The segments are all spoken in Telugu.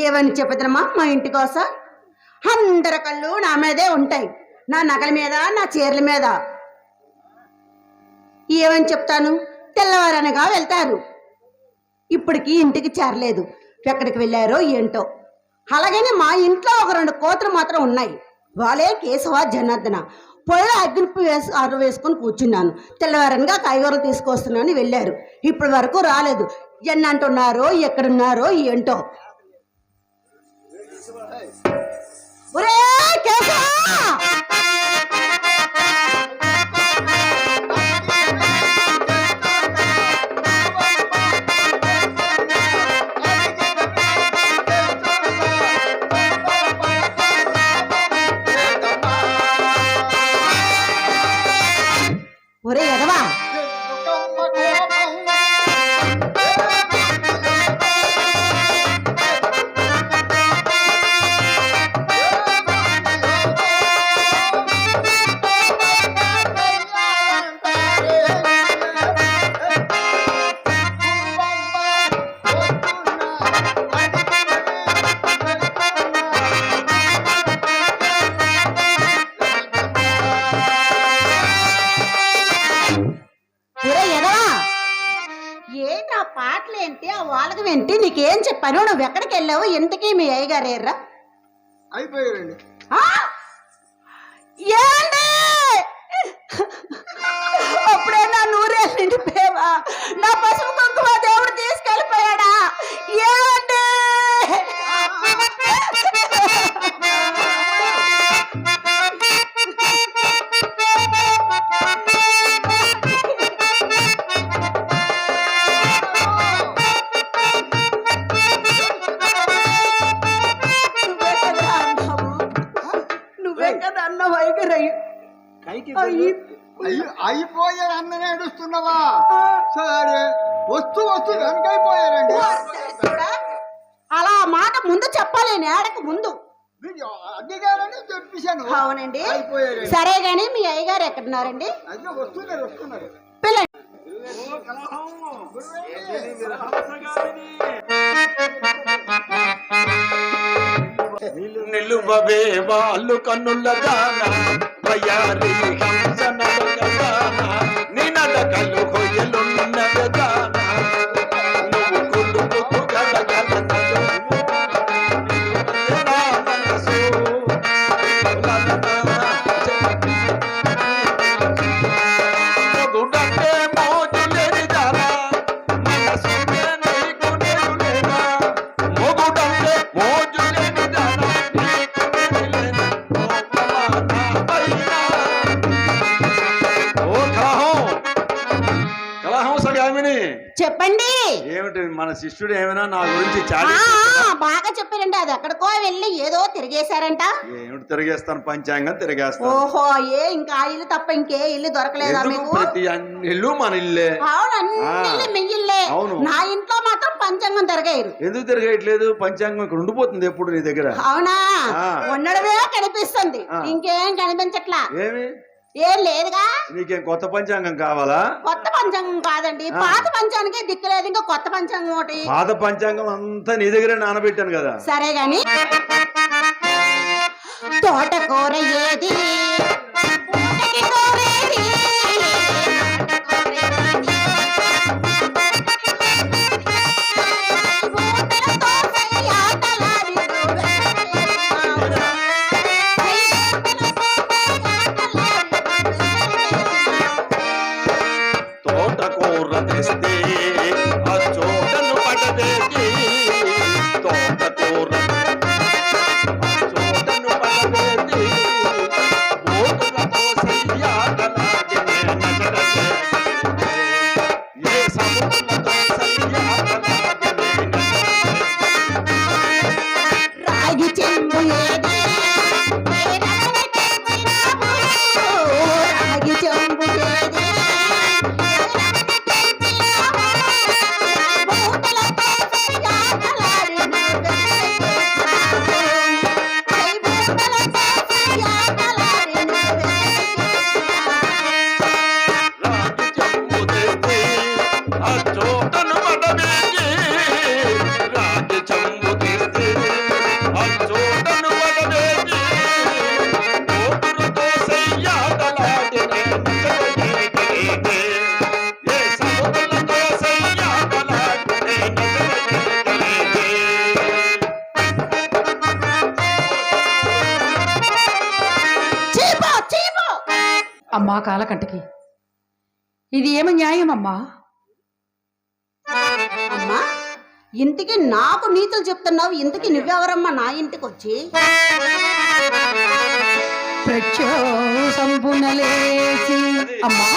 ఏమని చెబుతున్నామా మా ఇంటి కోసం? అందరి కళ్ళు నా మీదే ఉంటాయి. నా నగల మీద నా చీరల మీద. ఏమని చెప్తాను? తెల్లవారనగా వెళ్తారు. ఇప్పటికీ ఇంటికి చేరలేదు. ఎక్కడికి వెళ్ళారో ఏంటో. అలాగనే మా ఇంట్లో ఒక రెండు కోతలు మాత్రం ఉన్నాయి. వాళ్ళే కేశవ జనార్దన. పొయ్యి అగ్నిపు వేసి అర్ర వేసుకొని కూర్చున్నాను. తెల్లవారనగా కాయగూరలు తీసుకొస్తున్నాను వెళ్ళారు. ఇప్పటి వరకు రాలేదు. ఎన్నంటున్నారో ఎక్కడున్నారో ఏంటో. ఒరే కేశవ! ఏంటి నీకేం చెప్పాను నువ్వు ఎక్కడికి వెళ్ళావు ఇంతకీ మీ అయ్యగారేర్రా అయిపోయారండి? ఏంటి? అప్పుడే నా నూరేళ్ళు నిండిపోయావా? నా పసుపు కుంకుమ దేవుడు తీసుకెళ్ళిపోయాడా వస్తూ వస్తూ వెనకైపోయారండి. అలా మాట ముందు చెప్పాలి నేడకు ముందు. మీరు అడ్డిగారని చెప్పేశాను. అవునండి. అయిపోయారండి. సరే గాని మీ అయ్యగారు ఎక్కడున్నారండి? అయ్యో వస్తున్నారు వస్తున్నారు. పిల్ల నిలువవే వాళ్ళు కన్నుల వయారి దాన. ఏమిటి? మన శిష్యుడు ఏమైనా నా గురించి బాగా చెప్పారండి. అది ఎక్కడికో వెళ్ళి ఏదో తిరిగేశారంట. ఏమిటి తిరిగేస్తాను? పంచాంగం తిరిగేస్తాను. ఓహో ఏ ఇంకా ఇల్లు తప్ప ఇంకే ఇల్లు దొరకలేదా మీకు? ప్రతి ఇల్లు మన ఇల్లే? అవును అన్ని మీ ఇల్లే. నా ఇంట్లో మాత్రం పంచాంగం తిరగారు ఎందుకు తిరగట్లేదు? పంచాంగం ఇక్కడ ఉండిపోతుంది ఎప్పుడు నీ దగ్గర? అవునా. ఉండడమే కనిపిస్తుంది. ఇంకేం కనిపించట్లా? ఏమి? ఏం లేదుగా. నీకేం కొత్త పంచాంగం కావాలా? కొత్త పంచాంగం కాదండి. పాత పంచాంగానికి దిక్కులేదు. ఇంకా కొత్త పంచాంగం ఒకటి. పాత పంచాంగం అంతా నీ దగ్గరే నానబెట్టాను కదా. సరే గాని తోటకూర ఏది? కాలకంటకి ఇది ఏమి న్యాయమమ్మా? అమ్మా ఇంటికి నాకు నీతులు చెప్తున్నావు ఇంతకి నువ్వెవరమ్మా నా ఇంటికి వచ్చి ప్రక్షోసంపునలేచి అమ్మా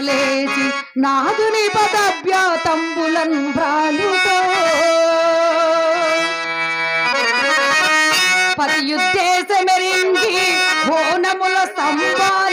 లేచి నాదుని పదభ్యాతంబులన్ భ్రాలుతో పతియుద్దేశమెరింగి హోనముల సంపాదించితో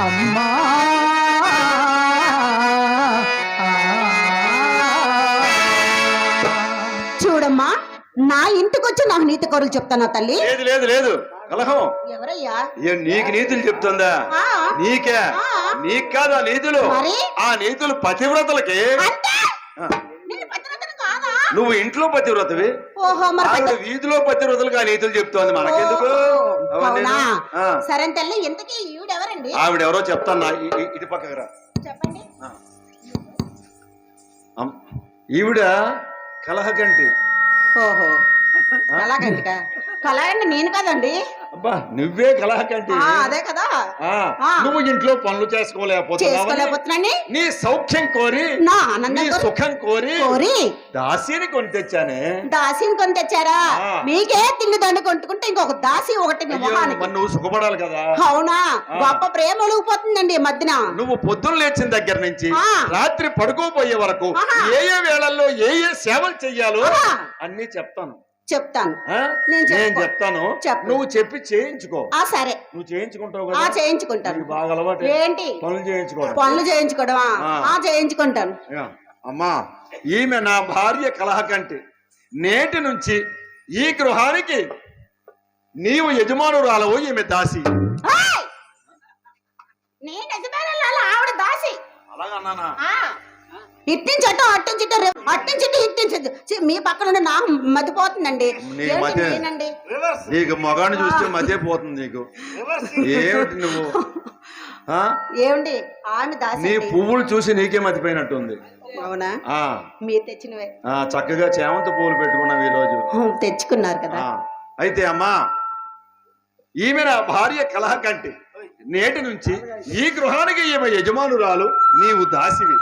అమ్మా. చూడమ్మా నా ఇంటికి వచ్చి నాకు నీతి కరులు చెప్తానా తల్లి? లేదు లేదు లేదు. కలహం. ఎవరయ్యా? ఏ నీకు నీతులు చెప్తుందా? ఆ, నీకే. ఆ. నీకు కాదు ఆ నీతులు? ఆ నీతులు పతివ్రతలకి. అంటే నువ్వు ఇంట్లో పతివ్రతవి? ఆవిడ వీధిలో పతివ్రతలకు ఆ నీతులు చెప్తోంది మనకెందుకు. సరే తల్లి ఇంతకీ ఈవిడెవరండి? ఆవిడెవరో చెప్తాను ఇటు పక్కకు రా. చెప్పండి. ఈవిడ కలహకంటి ఓహో కళాకండి నేను కదండి? అబ్బా నువ్వే ఆ, అదే కదా. నువ్వు ఇంట్లో పనులు చేసుకోలేకపోతున్నావు చేసుకోలేకపోతున్నాండి నీ సౌఖ్యం కోరి నా ఆనందం సుఖం కోరి కోరి. దాసిని కొని తెచ్చానే. దాసిని కొని తెచ్చారా. మీకే తిండి దండు కొట్టుకుంటే ఇంకొక దాసి ఒకటి నువ్వు సుఖపడాలి కదా. అవునా. గొప్ప ప్రేమ ఒలిగిపోతుందండి ఈ మధ్యన. నువ్వు పొద్దున్న లేచిన దగ్గర నుంచి. రాత్రి పడుకోపోయే వరకు. ఏ ఏ వేళల్లో ఏ ఏ సేవలు చెయ్యాలో. అన్ని చెప్తాను. చెప్తాను? నేను చెప్తాను. నువ్వు చెప్పి చేయించుకో. ఆ సరే. నువ్వు చేయించుకుంటావు ఆ చేయించుకుంటాను. బాగా అలవాటు. ఏంటి? పనులు చేయించుకోవడం. పనులు చేయించుకోవడమా? ఆ. చేయించుకుంటాను. అమ్మా ఈమె నా భార్య కలహకంటి. నేటి నుంచి ఈ గృహానికి నీవు యజమానురాలవు ఈమె దాసి! నేను యజమానురాలు, ఆవిడ దాసి. అలాగన్నానా? ఆ. ఇట్టించటం అట్టించటం అట్టించటం ఇట్టించదు ఛీ, మీ పక్కన మతిపోతుందండి. నీ ఏంటి మతి- నేనండి నీకు మగాన్ని చూస్తే మధ్య పోతుంది నీకు. ఏమిటి నువ్వు? ఆ? ఏమండి ఆమె దాసి నీ. పువ్వులు చూసి నీకే మతిపోయినట్టుంది. అవునా? ఆ. మీరు తెచ్చినవే. ఆ, చక్కగా చేమంత పువ్వులు పెట్టుకున్నావు ఈరోజు. హ్మ్, తెచ్చుకున్నారు కదా. అయితే అమ్మా ఈమె నా భార్య కలహకంటి నేటి నుంచి ఈ గృహానికి ఈమె యజమానురాలు. నీవు దాసివి.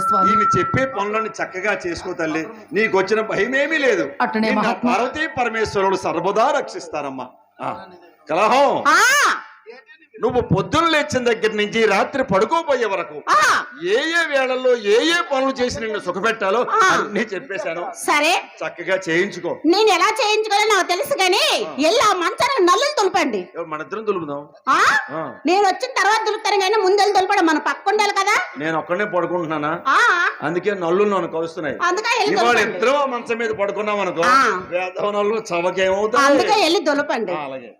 స్వామి. ఈమె చెప్పే పనులను చక్కగా చేసుకో తల్లి. నీకు వచ్చిన భయమేమీ లేదు. అట్టనే నిన్ను మహాత్మా. పార్వతీ పరమేశ్వరుడు సర్వదా రక్షిస్తారమ్మా. కలహం. నువ్వు పొద్దున్న లేచిన దగ్గర నుంచి రాత్రి పడుకోపోయే వరకు ఆ. ఏ ఏ వేళల్లో ఏ ఏ పనులు చేసి నిన్ను సుఖపెట్టాలో. అన్ని చెప్పేశాను. సరే. చక్కగా చేయించుకో. నేను ఎలా చేయించుకోవాలో నాకు తెలుసు కానీ ఎల్లా మంచానికి నల్లులు తులపండి మన ఇద్దరం ఆ, నేను వచ్చిన తర్వాత దులుపుతాను కానీ ముందెళ్ళి దులపడం మన పక్క ఉండాలి కదా. నేను ఒక్కనే పడుకుంటున్నానా? అందుకే నల్లులు నన్ను కలుస్తున్నాయి. ఇవాళ ఇద్దరం మంచం మీద పడుకున్నాం అనుకో. వేదవ నల్లు చవకేమవుతాయి. అందుకే వెళ్ళి దులపండి. ఆ, అలాగే.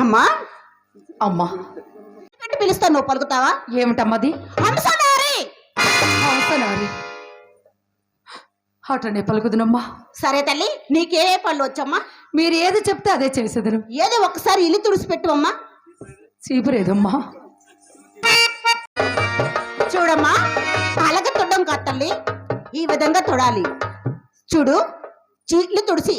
అమ్మా! అమ్మా! అంటే పిలుస్తాను నువ్వు పలుకుతావా? ఏమిటమ్మది? హంసనారి! అవసరాలి అటనే పలుకుదునమ్మా. సరే తల్లి నీకే పళ్ళు వచ్చమ్మా. మీరు ఏది చెప్తే అదే చేసేదను. ఏదో ఒకసారి ఇల్లు తుడిచిపెట్టు అమ్మా చీపురేదమ్మా. చూడమ్మా అలాగ తొడ్డం కాదు తల్లి. ఈ విధంగా తొడాలి. చూడు చీట్లు తుడిసి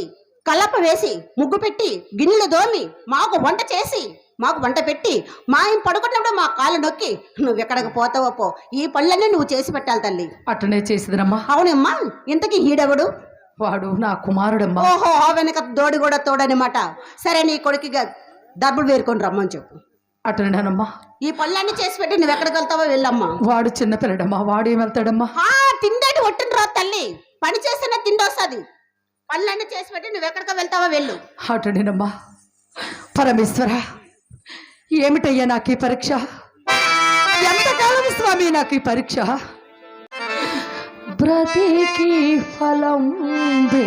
కలప వేసి ముగ్గు పెట్టి గిన్నెలు దోమి మాకు వంట చేసి మాకు వంట పెట్టి మా ఆయన పడుకున్నప్పుడు మా కాళ్ళు నొక్కి నువ్వు ఎక్కడికి పోతావో పో. ఈ పళ్ళన్నీ నువ్వు చేసి పెట్టాలి తల్లి. అటనే చేసేదనమ్మా అవునమ్మా ఇంతకీ ఈడెవడు వాడు నా కుమారుడమ్మా. ఓహో వెనక దోడి కూడా తోడనమాట. సరే నీ కొడుకుగా డబ్బులు వేరుకొని రమ్మని చెప్పు. అటనేనమ్మా ఈ పళ్ళన్నీ చేసి పెట్టి నువ్వు ఎక్కడికి వెళ్తావో వెళ్ళమ్మా. వాడు చిన్నపిల్లడమ్మా వాడు ఏం వెళ్తాడమ్మా తిండేటి ఒట్టిన రా తల్లి. పని చేసిన తిండి వస్తుంది. పనులన్నీ చేసి పెట్టి నువ్వు ఎక్కడికి వెళ్తావో వెళ్ళు. అటనేనమ్మా పరమేశ్వర ఏమిటయ్యా నాకు ఈ పరీక్ష? ఎంతకాలం స్వామి నాకు ఈ పరీక్ష? బ్రతికి ఫలం ఏ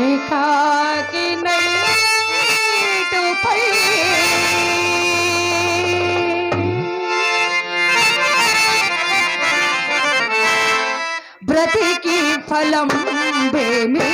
ఏకాకి ఫలం బేమే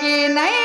की नहीं